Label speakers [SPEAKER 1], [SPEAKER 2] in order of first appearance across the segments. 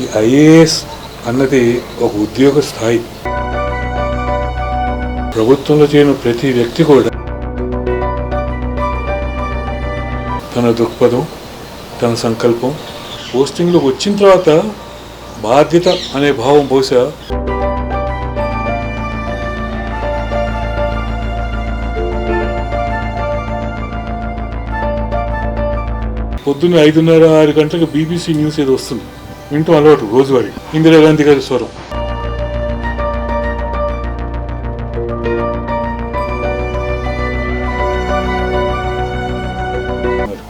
[SPEAKER 1] ఈ ఐఏఎస్ అన్నది ఒక ఉద్యోగ స్థాయి. ప్రభుత్వంలో చేయని ప్రతి వ్యక్తి కూడా తన దృక్పథం తన సంకల్పం పోస్టింగ్లోకి వచ్చిన తర్వాత బాధ్యత అనే భావం బహుశా పొద్దున్న ఐదున్నర ఆరు గంటలకు బీబీసీ న్యూస్ ఏదో వస్తుంది. వింటూ అలవాటు రోజువారీ. ఇందిరాగాంధీ గారి స్వరం.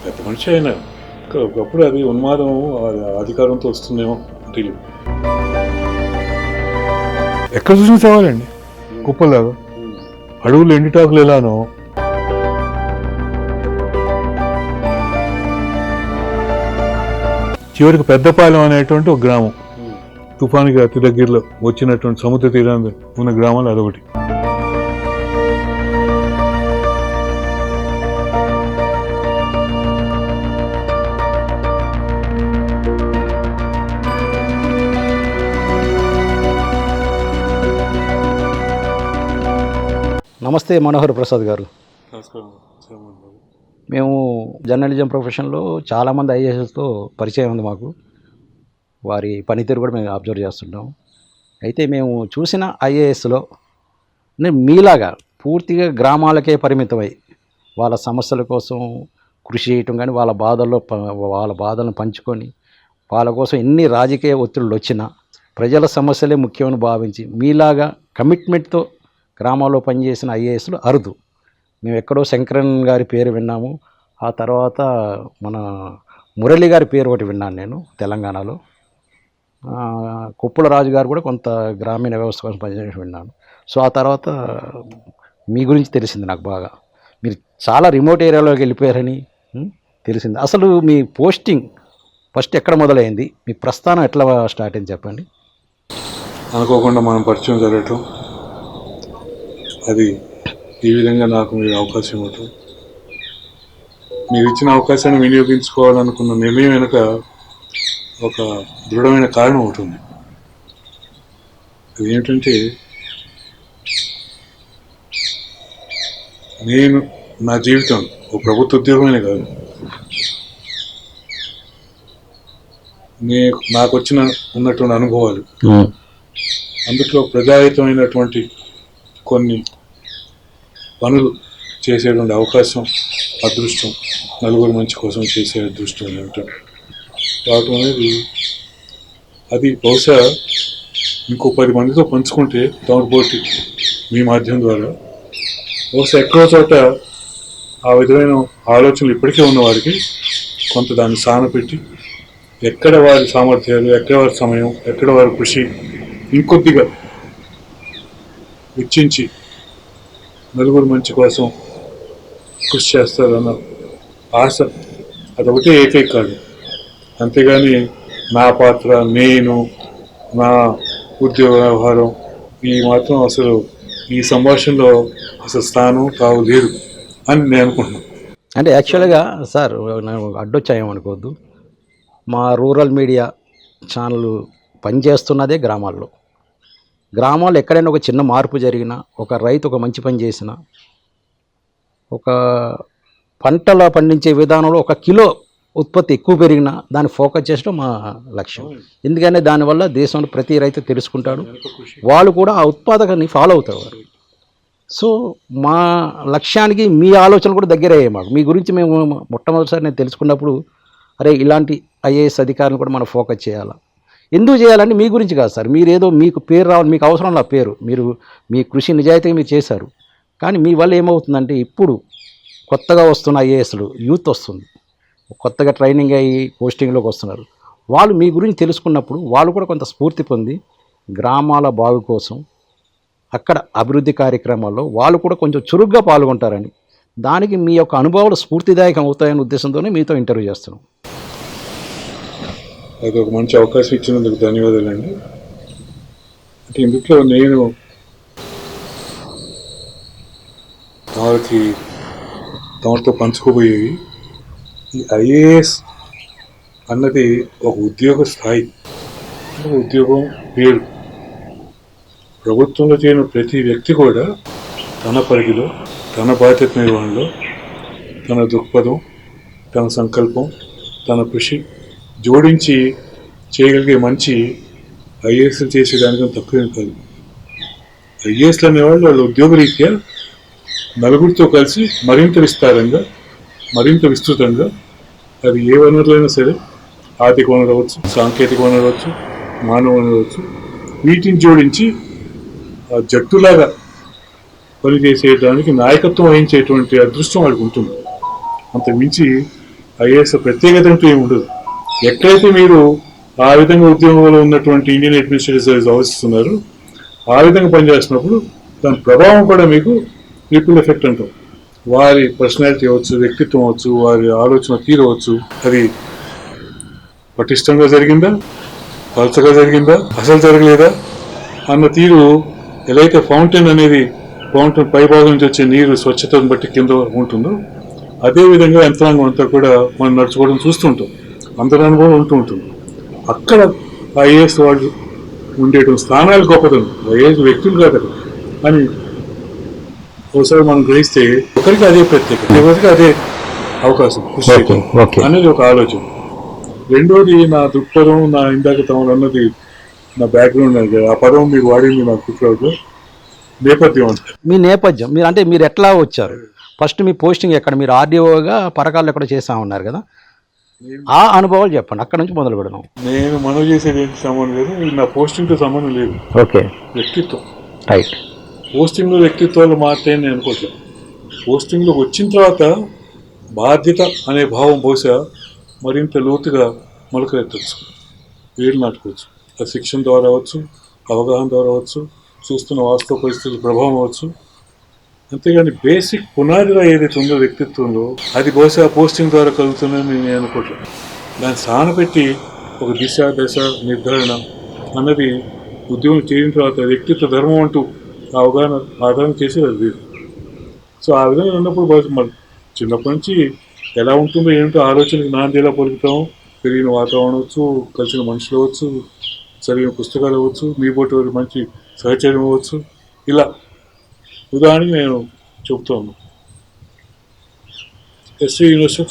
[SPEAKER 1] పెద్ద మనిషి అయినా ఒకప్పుడు అది ఉన్మాదం అధికారంతో వస్తుందేమో తెలియదు ఎక్కడ చూసిన సవాలండి కుప్పలాగా అడవులు ఎండిటాకులు ఎలానో చివరికి పెద్దపాలెం అనేటువంటి ఒక గ్రామం. తుఫానుకి అతి దగ్గరలో వచ్చినటువంటి సముద్ర తీరాన్ని ఉన్న గ్రామాలు అదొకటి.
[SPEAKER 2] నమస్తే మనోహర్ ప్రసాద్ గారు. మేము జర్నలిజం ప్రొఫెషన్లో చాలామంది ఐఏఎస్తో పరిచయం ఉంది మాకు. వారి పనితీరు కూడా మేము అబ్జర్వ్ చేస్తుంటాం. అయితే మేము చూసిన ఐఏఎస్లో మీలాగా పూర్తిగా గ్రామాలకే పరిమితమై వాళ్ళ సమస్యల కోసం కృషి చేయటం కానీ వాళ్ళ బాధల్లో వాళ్ళ బాధలను పంచుకొని వాళ్ళ కోసం ఎన్ని రాజకీయ ఒత్తిళ్ళు వచ్చినా ప్రజల సమస్యలే ముఖ్యమని భావించి మీలాగా కమిట్మెంట్తో గ్రామాల్లో పనిచేసిన ఐఏఎస్లు అరుదు. మేము ఎక్కడో శంకరన్ గారి పేరు విన్నాము. ఆ తర్వాత మన మురళి గారి పేరు ఒకటి విన్నాను నేను తెలంగాణలో. కుప్పుల కుప్పల రాజు గారు కూడా కొంత గ్రామీణ వ్యవస్థ కోసం పనిచేసి విన్నాను. సో ఆ తర్వాత మీ గురించి తెలిసింది నాకు బాగా. మీరు చాలా రిమోట్ ఏరియాలోకి వెళ్ళిపోయారని తెలిసింది. అసలు మీ పోస్టింగ్ ఫస్ట్ ఎక్కడ మొదలైంది? మీ ప్రస్థానం ఎట్లా స్టార్ట్ అయింది చెప్పండి.
[SPEAKER 1] అనుకోకుండా మనం పరిచయం జరగటం అది ఈ విధంగా నాకు మీరు అవకాశం ఇవ్వటం. మీరు ఇచ్చిన అవకాశాన్ని వినియోగించుకోవాలనుకున్న నిర్ణయం వెనుక ఒక దృఢమైన కారణం ఒకటి ఉంది. అది ఏమిటంటే నేను నా జీవితం ఒక ప్రభుత్వ ఉద్యోగమే కాదు. నే నాకు వచ్చిన ఉన్నటువంటి అనుభవాలు. అందులో ప్రజాహితమైనటువంటి కొన్ని పనులు చేసేటువంటి అవకాశం అదృష్టం నలుగురు మంచి కోసం చేసే అదృష్టం ఏమిటం. రావటం అనేది అది బహుశా ఇంకో పది మందితో పంచుకుంటే తమపోటీ మీ మాధ్యమం ద్వారా. బహుశా ఎక్కడో చోట ఆ విధమైన ఆలోచనలు ఇప్పటికే ఉన్న వారికి కొంత దాన్ని సానపెట్టి ఎక్కడ వారి సామర్థ్యాలు ఎక్కడ వారి సమయం ఎక్కడ వారి కృషి ఇంకొద్దిగా వెచ్చించి నలుగురు మంచి కోసం కృషి చేస్తారన్న ఆశ అదొకటే ఏకైక కాదు. అంతేగాని నా పాత్ర నేను నా ఉద్యోగ వ్యవహారం ఈ మాత్రం అసలు ఈ సంభాషణలో అసలు స్థానం తావు లేదు అని నేను అనుకుంటున్నాను.
[SPEAKER 2] అంటే యాక్చువల్గా సార్ అడ్డొచ్చాయం అడ్డొచ్చాయేమనుకోవద్దు మా రూరల్ మీడియా ఛానల్ పనిచేస్తున్నదే గ్రామాల్లో. గ్రామాల్లో ఎక్కడైనా ఒక చిన్న మార్పు జరిగినా ఒక రైతు ఒక మంచి పని చేసిన ఒక పంటల పండించే విధానంలో ఒక కిలో ఉత్పత్తి ఎక్కువ పెరిగినా దాన్ని ఫోకస్ చేయడం మా లక్ష్యం. ఎందుకంటే దానివల్ల దేశంలో ప్రతి రైతు తెలుసుకుంటాడు. వాళ్ళు కూడా ఆ ఉత్పాదకాన్ని ఫాలో అవుతారు సో మా లక్ష్యానికి మీ ఆలోచనలు కూడా దగ్గర అయ్యాయి మాకు. మీ గురించి మేము మొట్టమొదటిసారి నేను తెలుసుకున్నప్పుడు అరే ఇలాంటి ఐఏఎస్ అధికారులు కూడా మనం ఫోకస్ చేయాలా? ఎందుకు చేయాలంటే మీ గురించి కాదు సార్. మీరేదో మీకు పేరు రావాలి మీకు అవసరం నా పేరు. మీరు మీ కృషి నిజాయితీగా మీరు చేశారు. కానీ మీ వల్ల ఏమవుతుందంటే ఇప్పుడు కొత్తగా వస్తున్న ఐఏఎస్లు యూత్ వస్తుంది. కొత్తగా ట్రైనింగ్ అయ్యి పోస్టింగ్లోకి వస్తున్నారు. వాళ్ళు మీ గురించి తెలుసుకున్నప్పుడు వాళ్ళు కూడా కొంత స్ఫూర్తి పొంది గ్రామాల బాగు కోసం అక్కడ అభివృద్ధి కార్యక్రమాల్లో వాళ్ళు కూడా కొంచెం చురుగ్గా పాల్గొంటారని దానికి మీ యొక్క అనుభవాలు స్ఫూర్తిదాయకం అవుతాయనే ఉద్దేశంతోనే మీతో ఇంటర్వ్యూ చేస్తున్నాం.
[SPEAKER 1] అది ఒక మంచి అవకాశం ఇచ్చినందుకు ధన్యవాదాలండి. అంటే ఇందులో నేను తమకి తమతో పంచుకోబోయేవి. ఈ ఐఏఎస్ అన్నది ఒక ఉద్యోగ స్థాయి. ఉద్యోగం పేరు ప్రభుత్వంలో చేరిన ప్రతి వ్యక్తి కూడా తన పరిధిలో తన బాధ్యత నిర్వహణలో తన దృక్పథం తన సంకల్పం తన కృషి జోడించి చేయగలిగే మంచి ఐఏఎస్లు చేసేదానికన్నా తక్కువేం కాదు. ఐఏఎస్లు అనేవాళ్ళు వాళ్ళ ఉద్యోగరీత్యా నలుగురితో కలిసి మరింత విస్తారంగా మరింత విస్తృతంగా అది ఏ వనరులైనా సరే ఆర్థిక వనరు అవ్వచ్చు సాంకేతిక వనరు అవ్వచ్చు మానవ వనరు అవ్వచ్చు వీటిని జోడించి ఆ జట్టులాగా పనిచేసేయడానికి నాయకత్వం వహించేటువంటి అదృష్టం వాడికి ఉంటుంది. అంత మించి ఐఏఎస్ ప్రత్యేకత అంటూ ఏమి ఉండదు. ఎక్కడైతే మీరు ఆ విధంగా ఉద్యోగంలో ఉన్నటువంటి ఇండియన్ అడ్మినిస్ట్రేటివ్ సర్వీస్ ఆలోచిస్తున్నారు ఆ విధంగా పనిచేస్తున్నప్పుడు దాని ప్రభావం కూడా మీకు రిపుల్ ఎఫెక్ట్ అంటాం. వారి పర్సనాలిటీ అవ్వచ్చు వ్యక్తిత్వం అవ్వచ్చు వారి ఆలోచన తీరు అవ్వచ్చు అది పటిష్టంగా జరిగిందా? పలచగా జరిగిందా? అసలు జరగలేదా? అన్న తీరు ఎలా అయితే ఫౌంటైన్ అనేది ఫౌంటైన్ పై భాగం నుంచి వచ్చే నీరు స్వచ్ఛతను బట్టి కింద ఉంటుందో అదేవిధంగా యంత్రాంగం అంతా కూడా మనం నడుచుకోవడం చూస్తుంటాం. అందరి అనుభవం ఉంటూ ఉంటుంది. అక్కడ ఐఏఎస్ వాళ్ళు ఉండేటువంటి స్థానాలు గొప్పదనం ఐఏఎస్ వ్యక్తులు కాదు అక్కడ అని ఒకసారి మనం గ్రహిస్తే ఒకరికి అదే ప్రత్యేకత ఎవరికి అదే అవకాశం అనేది ఒక ఆలోచన. రెండోది నా దృక్పథం నా ఇందాక తమరు అన్నది నా బ్యాక్గ్రౌండ్ అది ఆ పదం మీరు వాడింది నాకు గుర్తురాదు. నేపథ్యం అంటే
[SPEAKER 2] మీ నేపథ్యం మీరు అంటే మీరు ఎట్లా వచ్చారు? ఫస్ట్ మీ పోస్టింగ్ ఎక్కడ? మీరు ఆర్డీఓగా పరకాలు ఎక్కడ చేస్తా ఉన్నారు కదా? ఆ అనుభవాలు చెప్పండి. అక్కడ నుంచి మొదలు పెడదాం.
[SPEAKER 1] నేను మనవి చేసేది ఏంటి సంబంధం లేదు. నా పోస్టింగ్తో సంబంధం లేదు.
[SPEAKER 2] ఓకే.
[SPEAKER 1] వ్యక్తిత్వం.
[SPEAKER 2] రైట్
[SPEAKER 1] పోస్టింగ్లో వ్యక్తిత్వాలు మారుతాయని నేను అనుకోవట్లేదు. పోస్టింగ్లోకి వచ్చిన తర్వాత బాధ్యత అనే భావం బహుశా మరింత లోతుగా మొలకెత్తచ్చు వేరు నాటుకోవచ్చు. ఆ శిక్షణ ద్వారా అవ్వచ్చు అవగాహన ద్వారా అవ్వచ్చు చూస్తున్న వాస్తవ పరిస్థితుల ప్రభావం అవ్వచ్చు. అంతేగాని బేసిక్ పునాదిగా ఏదైతే ఉందో వ్యక్తిత్వంలో అది బహుశా పోస్టింగ్ ద్వారా కలుగుతుందని నేను అనుకోవట్లేదు. దాన్ని సానపెట్టి ఒక దిశ దశ నిర్ధారణ అన్నది ఉద్యోగం చేసిన తర్వాత వ్యక్తిత్వ ధర్మం అంటూ ఆ అవగాహన ఆధారం చేసి అది లేదు సో ఆ విధంగా ఉన్నప్పుడు బహుశా మన చిన్నప్పటి నుంచి ఎలా ఉంటుందో ఏంటో ఆలోచనకి నాంది ఎలా పలుకుతాం. పెరిగిన వాతావరణం అవచ్చు కలిసిన మనుషులు అవ్వచ్చు చదివిన పుస్తకాలు అవ్వచ్చు మీ పోటీ మంచి సహచర్యం అవ్వచ్చు. ఇలా ఉదాహరణకి నేను చెబుతాను ఎస్సీ యూనివర్సిటీ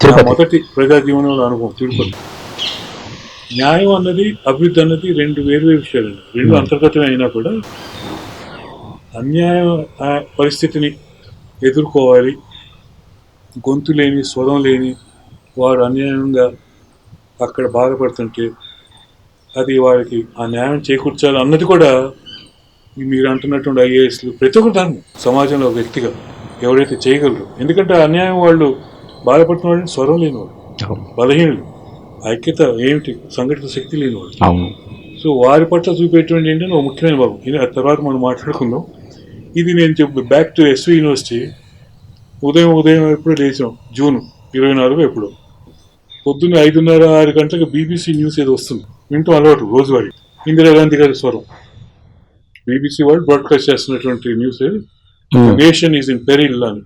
[SPEAKER 2] తిరుపతి.
[SPEAKER 1] మొదటి ప్రజా జీవనంలో అనుభవం తిరుపతి. న్యాయం అన్నది అభివృద్ధి అన్నది రెండు వేరు వేరు విషయాలు రెండు అంతర్గతమే అయినా కూడా అన్యాయ పరిస్థితిని ఎదుర్కోవాలి. గొంతు లేని స్వరం లేని వారు అన్యాయంగా అక్కడ బాధపడుతుంటే అది వారికి ఆ న్యాయం చేకూర్చాలి అన్నది కూడా మీరు అంటున్నటువంటి ఐఏఎస్లు ప్రతి ఒక్కరు ధర్మం సమాజంలో ఒక వ్యక్తిగా ఎవరైతే చేయగలరు. ఎందుకంటే ఆ అన్యాయం వాళ్ళు బాధపడుతున్న వాళ్ళని స్వరం లేనివాడు
[SPEAKER 2] అవును.
[SPEAKER 1] బలహీనులు. ఐక్యత ఏమిటి? సంఘటిత శక్తి లేనివాడు
[SPEAKER 2] అవును.
[SPEAKER 1] సో వారి పట్ల చూపేటువంటి ఏంటంటే ఒక ముఖ్యమైన భాగం ఆ తర్వాత మనం మాట్లాడుకుందాం. ఇది నేను చెప్పు బ్యాక్ టు ఎస్వి యూనివర్సిటీ ఉదయం ఉదయం ఎప్పుడు లేచాం. జూన్ ఇరవై నాలుగు ఎప్పుడు. పొద్దున్న ఐదున్నర ఆరు గంటలకు బీబీసీ న్యూస్ ఏదో వస్తుంది. వింటూ అలవాటు రోజువారీ. ఇందిరాగాంధీ గారి స్వరం. బీబీసీ వాళ్ళు బ్రాడ్కాస్ట్ చేస్తున్నటువంటి news. Nation is in peril అని.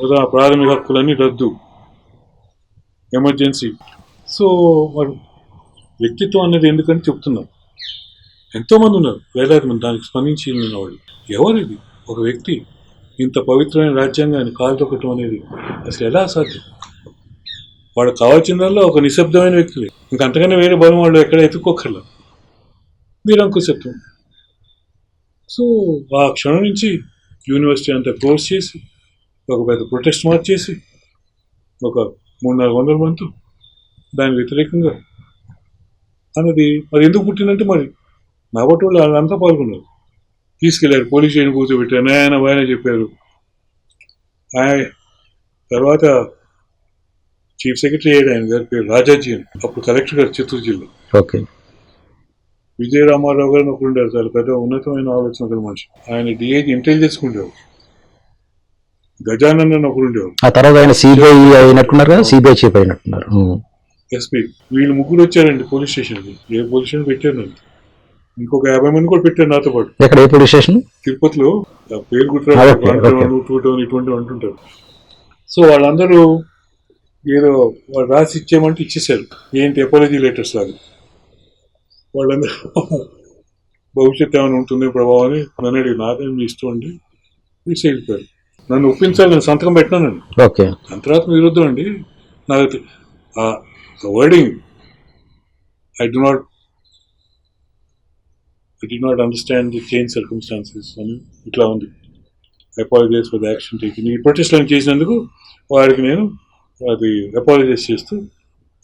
[SPEAKER 1] ఉదా ప్రాథమిక హక్కులన్నీ రద్దు. ఎమర్జెన్సీ సో మరి వ్యక్తిత్వం అనేది ఎందుకని చెప్తున్నారు? ఎంతోమంది ఉన్నారు. వేలాది మంది. దానికి స్పందించి వాళ్ళు. ఎవరిది? ఒక వ్యక్తి. ఇంత పవిత్రమైన రాజ్యాంగాన్ని కాలుతొక్కటం అనేది అసలు ఎలా సాధ్యం వాడు కావాల్సిందల్లా ఒక నిశ్శబ్దమైన వ్యక్తులే ఇంకంతకన్నా వేరే బలం వాళ్ళు ఎక్కడ ఎత్తుక్కోకర్లా నిరంకుశత్వం సో ఆ క్షణం నుంచి యూనివర్సిటీ అంతా క్లోజ్ చేసి ఒక పెద్ద ప్రొటెస్ట్ మార్చ్ చేసి ఒక మూడు నాలుగు వందల మంది దాని వ్యతిరేకంగా అన్నది అది ఎందుకు పుట్టిందంటే మరి నా వాళ్ళు వాళ్ళంతా పాల్గొన్నారు. తీసుకెళ్ళారు పోలీస్ స్టేషన్ కూర్చోబెట్టారు ఆయన ఆయన చెప్పారు. ఆయన తర్వాత చీఫ్ సెక్రటరీ అయ్యాడు ఆయన గారి పేరు రాజాజీ అని అప్పుడు కలెక్టర్ గారు చిత్తూరు జిల్లా.
[SPEAKER 2] ఓకే.
[SPEAKER 1] విజయ రామారావు గారిని ఒకరు ఉండేవారు చాలా పెద్ద ఉన్నతమైన ఆలోచన గల మనిషి. ఆయన డిఐజీ ఇంటెలిజెన్స్ ఉండేవారు గజానన్ అని ఒకరు ఉండేవారు
[SPEAKER 2] ఆ తర్వాత ఆయన సిబిఐ అయినట్టున్నారు కదా సిబిఐ చీఫ్ అయినట్టున్నారు. ఉమ్.
[SPEAKER 1] ఎస్పీ వీళ్ళు ముగ్గురు వచ్చారండి పోలీస్ స్టేషన్కి. ఏ పోలీస్ స్టేషన్ పెట్టారు నన్ను? ఇంకొక యాభై మంది కూడా పెట్టారు నాతో పాటు.
[SPEAKER 2] ఎక్కడ ఏ పోలీస్ స్టేషన్?
[SPEAKER 1] తిరుపతిలో. పేరు ఇటువంటి అంటుంటారు. సో వాళ్ళందరూ ఏదో వాళ్ళు రాసి ఇచ్చేయమంటే ఇచ్చేసారు ఏంటి ఎపాలజీ లెటర్స్ లాగా. వాళ్ళందరూ భవిష్యత్తు ఏమైనా ఉంటుంది ప్రభావం అని నన్ను అడిగి నాదేం మీ ఇష్టం అండి. వెళ్ళిపోయారు నన్ను ఒప్పించాలి నేను సంతకం పెట్టినానండి.
[SPEAKER 2] ఓకే.
[SPEAKER 1] అంతరాత్మ విరుద్ధం అండి. నాకు wording I do not I did not understand the change circumstances అని ఇట్లా ఉంది. Apologise for the action taking ఈ ప్రొటెస్ట్ చేసినందుకు వారికి నేను అది అపాలజైజ్ చేస్తూ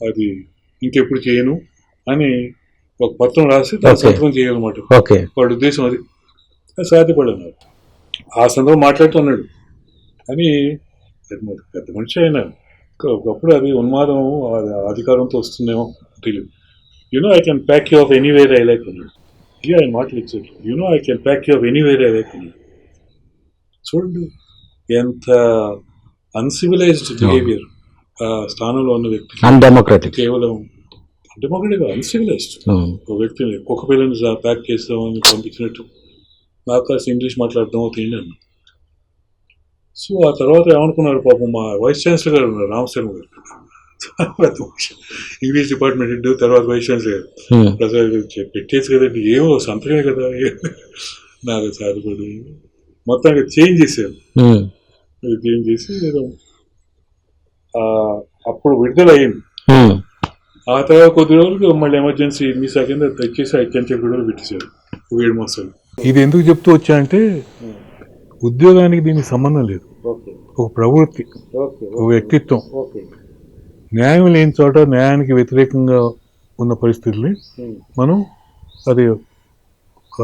[SPEAKER 1] అది ఇంకెప్పుడు చేయను అని ఒక పత్రం రాసి. సంతకం చేయాలన్నమాట.
[SPEAKER 2] ఓకే.
[SPEAKER 1] వాడి ఉద్దేశం అది. సాధ్యపడదు. ఆ సందర్భం మాట్లాడుతున్నాడు. అని పెద్ద మనిషి ఆయన ఒక- ఒకప్పుడు అది ఉన్మాదం అధికారంతో వస్తుందేమో తెలియదు you know I can pack you off anywhere I like అన్నాడు ఇక ఆయన మాటలు ఇచ్చాడు you know I can pack you off anywhere I like అన్నాడు చూడండి ఎంత అన్సివిలైజ్డ్ బిహేవియర్ ఆ స్థానంలో ఉన్న వ్యక్తి కేవలం అంటే మొగడిగా అన్సివిలైజ్డ్ ఒక వ్యక్తిని కుక్క పిల్లని ప్యాక్ చేస్తామని పంపించినట్టు. నాకు కాస్త ఇంగ్లీష్ మాట్లాడడం అవుతుంది అన్న. సో ఆ తర్వాత ఏమనుకున్నారు పాపం మా వైస్ ఛాన్సలర్ గారు ఉన్నారు రామశర్మ గారు. ఇంగ్లీష్ డిపార్ట్మెంట్ హెడ్ తర్వాత వైస్ ఛాన్సలర్ గారు. పెట్టేసి కదండి ఏమో సంతకమే కదా. నాకు సాధపడి మొత్తానికి చేంజ్ చేశారు. చేంజ్ చేసి అప్పుడు విడుదల అయింది. ఆ తర్వాత కొద్ది రోజులు మళ్ళీ ఎమర్జెన్సీ మీసా కింద తెచ్చేసి అత్యంత కూడా పెట్టేశారు. ఏడు మాసాలు. ఇది ఎందుకు చెప్తూ వచ్చా అంటే ఉద్యోగానికి దీనికి సంబంధం లేదు. ఒక ప్రవృత్తి ఒక వ్యక్తిత్వం. న్యాయం లేని చోట న్యాయానికి వ్యతిరేకంగా ఉన్న పరిస్థితుల్ని మనం అది ఒక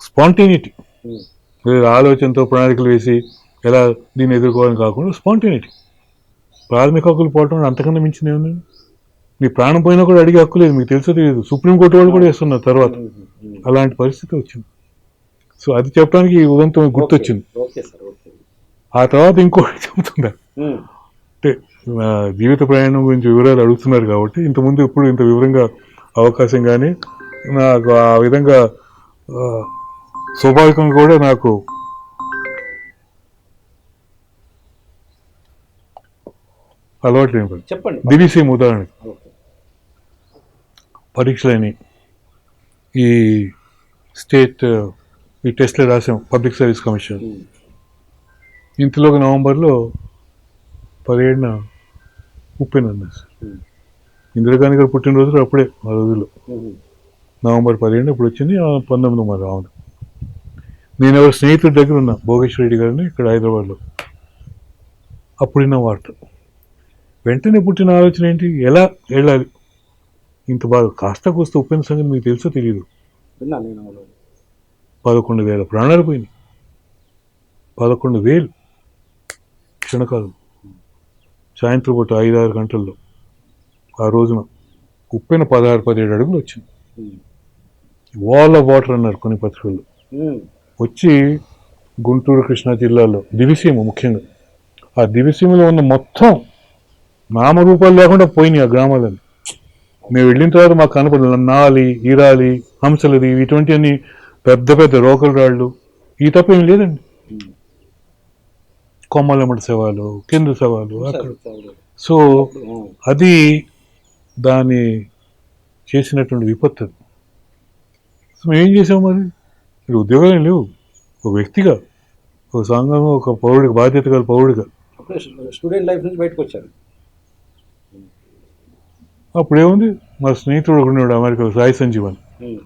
[SPEAKER 1] స్పాంటేనిటీ. ఆలోచనతో ప్రణాళికలు వేసి ఎలా దీన్ని ఎదుర్కోవాలని కాకుండా స్పాంటేనిటీ. ప్రాథమిక హక్కులు పోవటం అంతకన్నా మించింది ఏముందండి మీ ప్రాణం పోయినా కూడా అడిగే హక్కు లేదు మీకు తెలుసో తెలియదు. సుప్రీంకోర్టు వాళ్ళు కూడా వేస్తున్నారు తర్వాత. అలాంటి పరిస్థితి వచ్చింది. సో అది చెప్పడానికి ఈ ఉదంతం గుర్తొచ్చింది. ఆ తర్వాత ఇంకోటి చెబుతున్నారు అంటే జీవిత ప్రయాణం గురించి వివరాలు అడుగుతున్నారు కాబట్టి ఇంతకుముందు ఎప్పుడు ఇంత వివరంగా అవకాశం కానీ నాకు ఆ విధంగా స్వాభావికంగా కూడా నాకు అలవాటు
[SPEAKER 2] చెప్పండి.
[SPEAKER 1] దివిసీమ ఉదాహరణ
[SPEAKER 2] ఓకే.
[SPEAKER 1] పరీక్షలని ఈ స్టేట్ ఈ టెస్ట్లు రాసాం పబ్లిక్ సర్వీస్ కమిషన్. ఇంతలోకి నవంబర్లో పదిహేడున ఉప్పెన్ అన్నారు సార్. ఇందిరాగాంధీ గారు పుట్టినరోజు అప్పుడే ఆ రోజుల్లో. నవంబర్ పదిహేను ఇప్పుడు వచ్చింది పంతొమ్మిది మరి అవును నేను ఎవరు స్నేహితుడి దగ్గర ఉన్నా భోగేశ్వర రెడ్డి గారిని ఇక్కడ హైదరాబాద్లో. అప్పుడున్న వార్త. వెంటనే పుట్టిన ఆలోచన ఏంటి? ఎలా వెళ్ళాలి? ఇంత బాగా కాస్త కూస్త ఉప్పెన సంగతి మీకు తెలుసో తెలియదు. పదకొండు వేల ప్రాణాలు పోయినాయి. పదకొండు వేలు క్షణకాలం. సాయంత్రం పూట ఐదు ఆరు గంటల్లో ఆ రోజున ఉప్పెన పదహారు పదిహేడు అడుగులు వచ్చింది. వాల్ ఆఫ్ వాటర్ అన్నారు కొన్ని పత్రికల్లో. వచ్చి గుంటూరు కృష్ణా జిల్లాలో దివిసీమ ముఖ్యంగా. ఆ దివిసీమలో ఉన్న మొత్తం నామరూపాలు లేకుండా పోయినాయి ఆ గ్రామాలని మేము వెళ్ళిన తర్వాత మాకు కనపడదు నాలి ఈరాలి హంసలది ఇటువంటివన్నీ పెద్ద పెద్ద రోకల్ రాళ్ళు. ఈ తప్ప ఏం లేదండి. కొమ్మలమ్మడి శవాలు కింద శవాలు అక్కడ. సో. అది దాన్ని చేసినటువంటి విపత్తు అది. సో మేము ఏం చేసాం మరి? ఇక్కడ ఉద్యోగాలు ఏం లేవు. ఒక వ్యక్తిగా ఒక సంఘం ఒక పౌరుడిగా బాధ్యత గల పౌరుడిగా.
[SPEAKER 2] స్టూడెంట్ లైఫ్ నుంచి బయటకు వచ్చారు.
[SPEAKER 1] అప్పుడు ఏముంది మా స్నేహితుడు ఒకడు ఉన్నాడు అమెరికాలో సాయి సంజీవన్.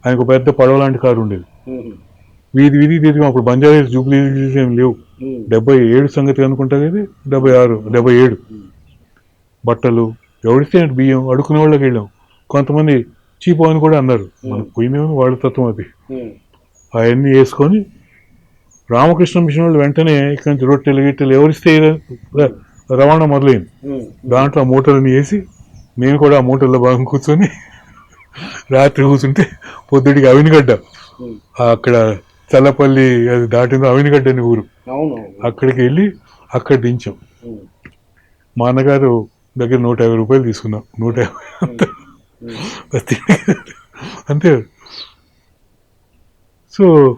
[SPEAKER 1] ఆయనకు ఒక పెద్ద పడవ లాంటి కారు ఉండేది. వీధి వీధి తిరిగాం అప్పుడు బంజారా జూబ్లీ ఏం లేవు. డెబ్బై ఏడు సంగతి అనుకుంటా కదా డెబ్బై ఆరు డెబ్బై ఏడు. బట్టలు ఎవరిస్తే బియ్యం అడుకునే వాళ్ళకి వెళ్ళాం. కొంతమంది చీపు అని కూడా అన్నారు. మనకు పోయిందేమో వాళ్ళ తత్వం అది. అవన్నీ వేసుకొని రామకృష్ణ మిషన్ వాళ్ళు వెంటనే ఇక్కడి నుంచి రొట్టెలు గిట్టెలు ఎవరిస్తే రవాణా మొదలైంది. దాంట్లో ఆ మూటలని వేసి నేను కూడా ఆ మూటల్లో భాగం కూర్చొని రాత్రి కూర్చుంటే పొద్దుడికి అవినిగడ్డ. అక్కడ చల్లపల్లి అది దాటిందో అవినిగడ్డ అని ఊరు. అక్కడికి వెళ్ళి అక్కడ దించాం. మా అన్నగారు దగ్గర నూట యాభై రూపాయలు తీసుకున్నాం. నూట యాభై అంతే. అంతే. సో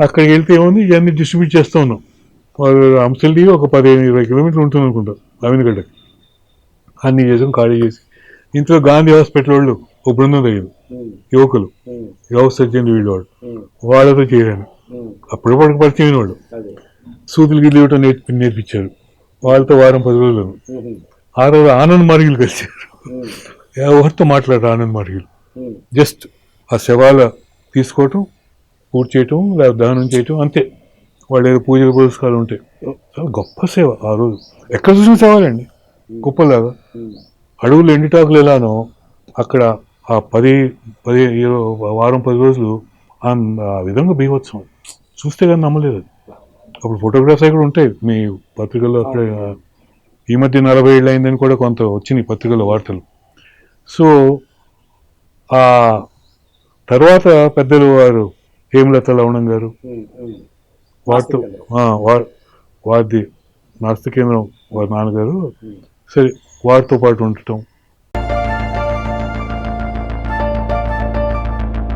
[SPEAKER 1] అక్కడికి వెళ్తే ఏముంది? ఇవన్నీ డిస్ట్రిబ్యూట్ చేస్తూ ఉన్నాం. అంశల్ది ఒక పదిహేను ఇరవై కిలోమీటర్లు ఉంటుంది అనుకుంటాం అవినగడ్డకి. అన్నీ చేసాం ఖాళీ చేసి. ఇంట్లో గాంధీ హాస్పిటల్ వాళ్ళు ఒక బృందం తగ్గింది యువకులు. వ్యవస్థ చెంది వీళ్ళు వాళ్ళతో చేరాను. అప్పుడు వాడికి పరిచయం వాళ్ళు. సూదులు గిల్లు ఇవ్వటం నేర్పి నేర్పించారు. వాళ్ళతో వారం పది రోజులు ఆ రోజు ఆనంద్ మార్గిలు కలిసారు ఎవరితో మాట్లాడారు ఆనంద్ మార్గిలు? జస్ట్ ఆ శవాల తీసుకోవటం పూర్తి చేయటం లేదా దానం చేయటం అంతే. వాళ్ళు ఏదో పూజలు పురస్కారాలు ఉంటాయి చాలా గొప్ప సేవ ఆ రోజు. ఎక్కడ చూసిన సేవలండి. గొప్పలాగా అడవులు ఎండిటాకులు ఎలానో అక్కడ ఆ పది పది వారం పది రోజులు ఆ ఆ విధంగా బీభత్సం. చూస్తే కానీ నమ్మలేదు అది. అప్పుడు ఫోటోగ్రాఫ్స్ కూడా ఉంటాయి. మీ పత్రికల్లో అక్కడ ఈ మధ్య నలభై ఏళ్ళు అయిందని కూడా కొంత వచ్చినాయి పత్రికల్లో వార్తలు. సో ఆ తర్వాత పెద్దలు వారు హేమలత లవణం గారు వారితో వారిది నాస్తి కేంద్రం వారి నాన్నగారు. సరే వారితో పాటు ఉండటం